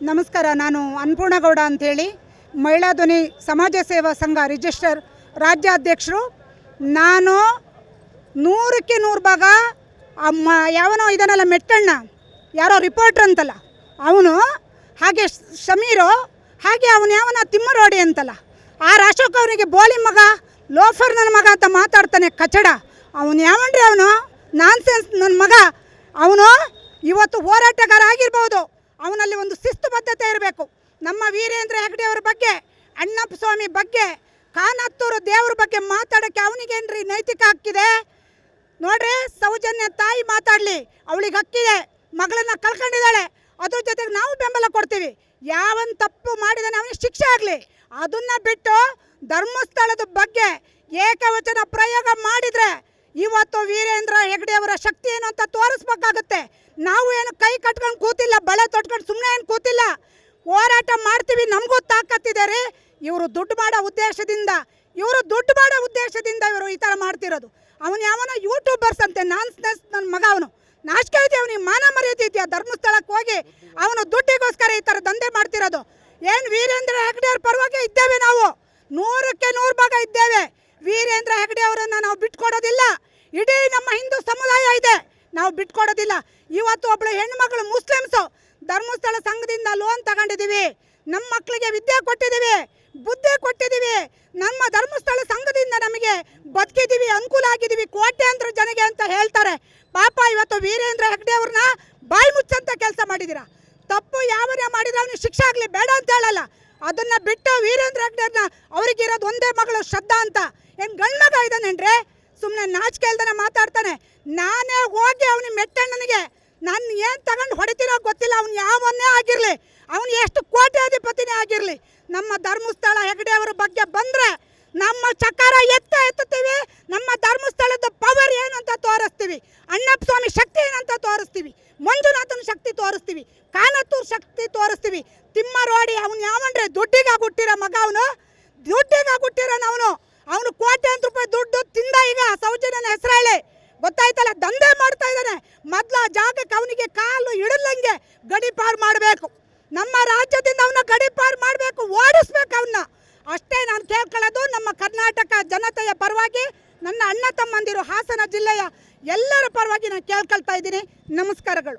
ನಮಸ್ಕಾರ, ನಾನು ಅನ್ನಪೂರ್ಣಗೌಡ ಅಂಥೇಳಿ. ಮಹಿಳಾ ಧ್ವನಿ ಸಮಾಜ ಸೇವಾ ಸಂಘ ರಿಜಿಸ್ಟರ್ ರಾಜ್ಯಾಧ್ಯಕ್ಷರು. ನಾನು ನೂರಕ್ಕೆ ನೂರು ಭಾಗ, ಅಮ್ಮ, ಯಾವನೋ ಇದನ್ನೆಲ್ಲ, ಮೆಟ್ಟಣ್ಣ, ಯಾರೋ ರಿಪೋರ್ಟ್ರ್ ಅಂತಲ್ಲ. ಅವನು ಹಾಗೆ ಶಮೀರು, ಹಾಗೆ ಅವನು ಯಾವನ ತಿಮ್ಮರೋಡಿ ಅಂತಲ್ಲ. ಆ ಅಶೋಕ್ ಅವನಿಗೆ ಬೋಲಿ ಮಗ ಲೋಫರ್ ನನ್ನ ಮಗ ಅಂತ ಮಾತಾಡ್ತಾನೆ ಕಚಡ. ಅವನು ಯಾವನ್ರಿ ಅವನು? ನಾನ್ಸೆನ್ಸ್ ನನ್ನ ಮಗ. ಅವನು ಇವತ್ತು ಹೋರಾಟಗಾರ ಆಗಿರ್ಬೋದು. ಅವನಲ್ಲಿ ಒಂದು ಶಿಸ್ತುಬದ್ಧತೆ ಇರಬೇಕು. ನಮ್ಮ ವೀರೇಂದ್ರ ಹೆಗ್ಡೆಯವ್ರ ಬಗ್ಗೆ ಅಣ್ಣಪ್ಪ ಸ್ವಾಮಿ ಬಗ್ಗೆ, ಕಾನತ್ತೂರು ದೇವ್ರ ಬಗ್ಗೆ ಮಾತಾಡೋಕ್ಕೆ ಅವನಿಗೇನ್ರಿ ನೈತಿಕ ಹಕ್ಕಿದೆ? ನೋಡ್ರಿ, ಸೌಜನ್ಯ ತಾಯಿ ಮಾತಾಡಲಿ, ಅವಳಿಗೆ ಹಕ್ಕಿದೆ, ಮಗಳನ್ನ ಕಳ್ಕೊಂಡಿದ್ದಾಳೆ, ಅದ್ರ ಜೊತೆಗೆ ನಾವು ಬೆಂಬಲ ಕೊಡ್ತೀವಿ. ಯಾವನ್ ತಪ್ಪು ಮಾಡಿದಾನೆ ಅವನಿಗೆ ಶಿಕ್ಷೆ ಆಗಲಿ. ಅದನ್ನ ಬಿಟ್ಟು ಧರ್ಮಸ್ಥಳದ ಬಗ್ಗೆ ಏಕವಚನ ಪ್ರಯೋಗ ಮಾಡಿದ್ರೆ ಇವತ್ತು ವೀರೇಂದ್ರ ಹೆಗ್ಡೆಯವರ ಶಕ್ತಿ ಏನು ಅಂತ ತೋರಿಸ್ಬೇಕಾಗುತ್ತೆ. ನಾವು ಏನು ಕೈ ಕಟ್ಕೊಂಡು ಕೂತಿಲ್ಲ, ಬಳೆ ತೊಟ್ಕೊಂಡು ಸುಮ್ಮನೆ ಏನು ಕೂತಿಲ್ಲ. ಹೋರಾಟ ಮಾಡ್ತೀವಿ, ನಮಗೂ ತಾಕತ್ತಿದೆ ರೀ. ಇವರು ದುಡ್ಡು ಮಾಡೋ ಉದ್ದೇಶದಿಂದ, ಇವರು ದುಡ್ಡು ಮಾಡೋ ಉದ್ದೇಶದಿಂದ ಇವರು ಈ ಥರ ಮಾಡ್ತಿರೋದು. ಅವನು ಯಾವನ ಯೂಟ್ಯೂಬರ್ಸ್ ಅಂತೆ ನಾನ್ಸ್ನೆಸ್ ನನ್ನ ಮಗ ಅವನು. ನಾಚಿಕೆ ಐತಿ ಅವನಿಗೆ ಮಾನ ಮರ್ಯಾದೆ ಇದೆಯಾ? ಧರ್ಮಸ್ಥಳಕ್ಕೆ ಹೋಗಿ ಅವನು ದುಡ್ಡಿಗೋಸ್ಕರ ಈ ಥರ ದಂಧೆ ಮಾಡ್ತಿರೋದು. ಏನು ವೀರೇಂದ್ರ ಹೆಗ್ಡೆ ಅವ್ರ ಪರವಾಗಿ ಇದ್ದೇವೆ ನಾವು. ನೂರಕ್ಕೆ ನೂರು ಭಾಗ ಇದ್ದೇವೆ. ವೀರೇಂದ್ರ ಹೆಗ್ಡೆ ಅವರನ್ನು ನಾವು ಬಿಟ್ಕೊಡೋದಿಲ್ಲ. ಇಡೀ ನಮ್ಮ ಹಿಂದೂ ಸಮುದಾಯ ಇದೆ. ನಾವು ಬಿಟ್ಕೊಡೋದಿಲ್ಲ. ಇವತ್ತು ಒಬ್ಬಳು ಹೆಣ್ಮಕ್ಳು ಮುಸ್ಲಿಮ್ಸು. ಧರ್ಮಸ್ಥಳ ಸಂಘದಿಂದ ಲೋನ್ ತಗೊಂಡಿದ್ದೀವಿ. ನಮ್ಮ ಮಕ್ಕಳಿಗೆ ವಿದ್ಯೆ ಕೊಟ್ಟಿದ್ದೀವಿ. ಬುದ್ಧಿ ಕೊಟ್ಟಿದ್ದೀವಿ. ನಮ್ಮ ಧರ್ಮಸ್ಥಳ ಸಂಘದಿಂದ ನಮಗೆ ಬದುಕಿದ್ದೀವಿ, ಅನುಕೂಲ ಆಗಿದ್ದೀವಿ, ಕೋಟ್ಯಾಂತರ ಜನಗೆ ಅಂತ ಹೇಳ್ತಾರೆ. ಪಾಪ ಇವತ್ತು ವೀರೇಂದ್ರ ಹೆಗ್ಡೆ ಅವ್ರನ್ನ ಬಾಯಿ ಮುಚ್ಚಂತ ಕೆಲಸ ಮಾಡಿದ್ದೀರಾ? ತಪ್ಪು ಯಾವನೇ ಮಾಡಿದ್ರೆ ಅವನಿಗೆ ಶಿಕ್ಷೆ ಆಗಲಿ, ಬೇಡ ಅಂತ ಹೇಳಲ್ಲ. ಅದನ್ನು ಬಿಟ್ಟು ವೀರೇಂದ್ರ ಹೆಗ್ಡೆನ ಅವ್ರಿಗಿರೋದು ಒಂದೇ ಮಗಳು ಶ್ರದ್ಧಾ ಅಂತ. ಏನು ಗಂಡು ಮಗ ಇದ್ದಾನೇನ್ರಿ? ಸುಮ್ಮನೆ ನಾಚಿಕೆ ಇಲ್ದನೆ ಮಾತಾಡ್ತಾನೆ. ನಾನೇ ಹೋಗಿ ಅವನಿಗೆ ಮೆಟ್ಟಣ್ಣನಿಗೆ ನಾನು ಏನು ತಗೊಂಡು ಹೊಡಿತೀರೋ ಗೊತ್ತಿಲ್ಲ. ಅವ್ನು ಯಾವನ್ನೇ ಆಗಿರಲಿ. ಅವನು ಎಷ್ಟು ಕೋಟ್ಯಾಧಿಪತಿನೇ ಆಗಿರಲಿ. ನಮ್ಮ ಧರ್ಮಸ್ಥಳ ಹೆಗಡೆಯವರ ಬಗ್ಗೆ ಬಂದರೆ ನಮ್ಮ ಚಕಾರ ಎತ್ತ ಎತ್ತುತ್ತೀವಿ. ನಮ್ಮ ಧರ್ಮಸ್ಥಳದ ಪವರ್ ಏನಂತ ತೋರಿಸ್ತೀವಿ. ಅಣ್ಣಪ್ಪ ಸ್ವಾಮಿ ಶಕ್ತಿ ಏನಂತ ತೋರಿಸ್ತೀವಿ. ಮಂಜುನಾಥನ ಶಕ್ತಿ ತೋರಿಸ್ತೀವಿ. ಕಾನತ್ತೂರ್ ಶಕ್ತಿ ತೋರಿಸ್ತೀವಿ. ತಿಮ್ಮರೋಡಿ ಅವನು ಯಾವನ್ರೆ ದುಡ್ಡಿಗೆ ಹುಟ್ಟಿರೋ ಮಗ ಅವನು? ದುಡ್ಡಿಗೆ ಹುಟ್ಟಿರೋನು ಅವನು. ಅವನು ಹಿಡಲಂಗೆ ಗಡಿಪಾರು ಮಾಡಬೇಕು. ನಮ್ಮ ರಾಜ್ಯದಿಂದ ಅವನ್ನ ಗಡಿಪಾರು ಮಾಡಬೇಕು, ಓಡಿಸ್ಬೇಕು ಅವನ್ನ ಅಷ್ಟೇ ನಾನು ಕೇಳ್ಕೊಳ್ಳೋದು ನಮ್ಮ ಕರ್ನಾಟಕ ಜನತೆಯ ಪರವಾಗಿ, ನನ್ನ ಅಣ್ಣ ತಮ್ಮಂದಿರು ಹಾಸನ ಜಿಲ್ಲೆಯ ಎಲ್ಲರ ಪರವಾಗಿ ನಾನು ಕೇಳ್ಕೊಳ್ತಾ ಇದ್ದೀನಿ. ನಮಸ್ಕಾರಗಳು.